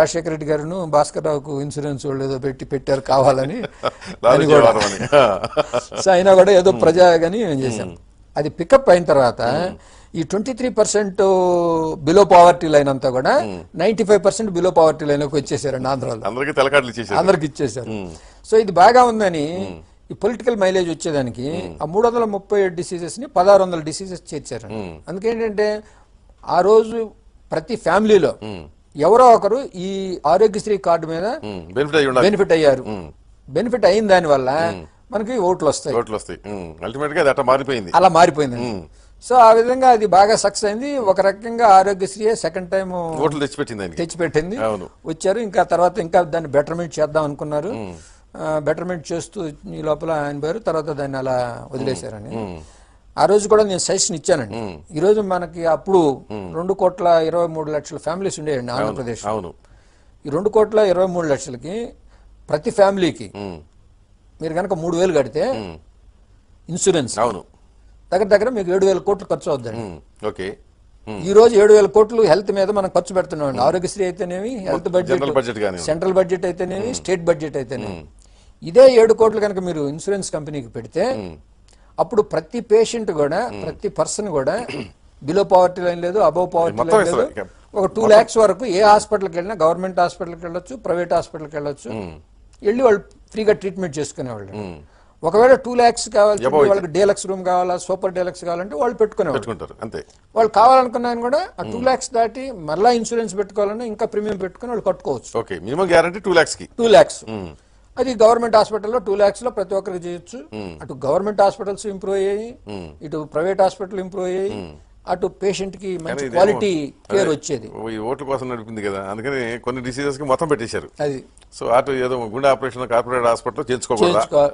రాజశేఖర రెడ్డి గారును భాస్కర్ రావుకు ఇన్సూరెన్స్ వాళ్ళు ఏదో పెట్టి పెట్టారు కావాలని సో అయినా కూడా ఏదో ప్రజాగాని చేశాం. అది పికప్ అయిన తర్వాత ఈ twenty three percent below poverty line అంతా కూడా ninety five percent below poverty లైన్కి వచ్చేసారండి ఆంధ్రాలో. అందరికీ తెలకాట్లు అందరికి ఇచ్చేసారు సో ఇది బాగా ఉందని ఈ పొలిటికల్ మైలేజ్ వచ్చేదానికి ఆ మూడు వందల ముప్పై ఏడు డిసీజెస్ని పదహారు వందల డిసీజెస్ చేర్చారు అందుకేంటంటే ఆ రోజు ప్రతి ఫ్యామిలీలో ఎవరో ఒకరు ఈ ఆరోగ్యశ్రీ కార్డు మీద బెనిఫిట్ అయ్యారు. బెనిఫిట్ అయిన దాని వల్ల మనకి ఓట్లు వస్తాయి ఓట్లు వస్తాయి అల్టిమేట్గా అట్లా మారిపోయింది. అలా మారిపోయింది. సో ఆ విధంగా అది బాగా సక్సెస్ అయింది. ఒక రకంగా ఆరోగ్యశ్రీ సెకండ్ టైం ఓట్లు తెచ్చిపెట్టింది తెచ్చిపెట్టింది. వచ్చారు. ఇంకా తర్వాత ఇంకా దాన్ని బెటర్మెంట్ చేద్దాం అనుకున్నారు. బెటర్మెంట్ చేస్తూ ఈ లోపల ఆయన పోయారు తర్వాత దాన్ని అలా వదిలేశారని. ఆ రోజు కూడా నేను సజెషన్ ఇచ్చానండి. ఈ రోజు మనకి అప్పుడు రెండు కోట్ల ఇరవై మూడు లక్షల ఫ్యామిలీస్ ఉండేయండి ఆంధ్రప్రదేశ్ అవును. ఈ రెండు కోట్ల ఇరవై మూడు లక్షలకి ప్రతి ఫ్యామిలీకి మీరు కనుక మూడు వేలు కడితే ఇన్సూరెన్స్. అవును. దగ్గర దగ్గర మీకు ఏడు వేల కోట్లు ఖర్చు అవుద్దండి. Um, okay. ఈ రోజు ఏడు వేల కోట్లు హెల్త్ మీద మనం ఖర్చు పెడుతున్నాం ఆరోగ్యశ్రీ అయితేనేమి హెల్త్ బడ్జెట్ సెంట్రల్ బడ్జెట్ అయితేనేమి స్టేట్ బడ్జెట్ అయితేనేమి. ఇదే ఏడు కోట్లు కనుక మీరు ఇన్సూరెన్స్ కంపెనీకి పెడితే అప్పుడు ప్రతి పేషెంట్ కూడా ప్రతి పర్సన్ కూడా బిలో పవర్టీ లైన్ లేదు అబౌవ్ పవర్టీ లైన్ లేదు. ఒక టూ ల్యాక్స్ వరకు ఏ హాస్పిటల్కి వెళ్ళినా గవర్నమెంట్ హాస్పిటల్కి వెళ్ళొచ్చు ప్రైవేట్ హాస్పిటల్కి వెళ్ళొచ్చు వెళ్ళి వాళ్ళు ఫ్రీగా ట్రీట్మెంట్ చేసుకునేవాళ్ళు. ఒకవేళ టూ ల్యాక్స్ కావాలి. వాళ్ళకి డీలక్స్ రూమ్ కావాలా సూపర్ డీలక్స్ కావాలంటే వాళ్ళు పెట్టుకునేవాళ్ళు. అంతే. వాళ్ళు కావాలనుకున్నాను కూడా ఆ టూ ల్యాక్స్ దాటి మళ్ళా ఇన్సూరెన్స్ పెట్టుకోవాలన్నా ఇంకా ప్రీమియం పెట్టుకుని వాళ్ళు కట్టుకోవచ్చు. ఓకే మినిమం గ్యారంటీ టూ ల్యాక్స్కి. టూ ల్యాక్స్ అది గవర్నమెంట్ హాస్పిటల్లో టూ ల్యాక్స్లో ప్రతి ఒక్కరికి చేయొచ్చు. అటు గవర్నమెంట్ హాస్పిటల్స్ ఇంప్రూవ్ అయ్యాయి. ఇటు ప్రైవేట్ హాస్పిటల్ ఇంప్రూవ్ అయ్యాయి. అటు పేషెంట్కి మంచి క్వాలిటీ కేర్ వచ్చేది. ఓట్ల కోసం నడిపింది కదా. అందుకని కొన్ని డిసీజెస్కి మొత్తం పెట్టేశారు. అది. సో అటు ఏదో గుండె ఆపరేషన్ కార్పొరేట్ హాస్పిటల్ చేర్చుకోకూడదా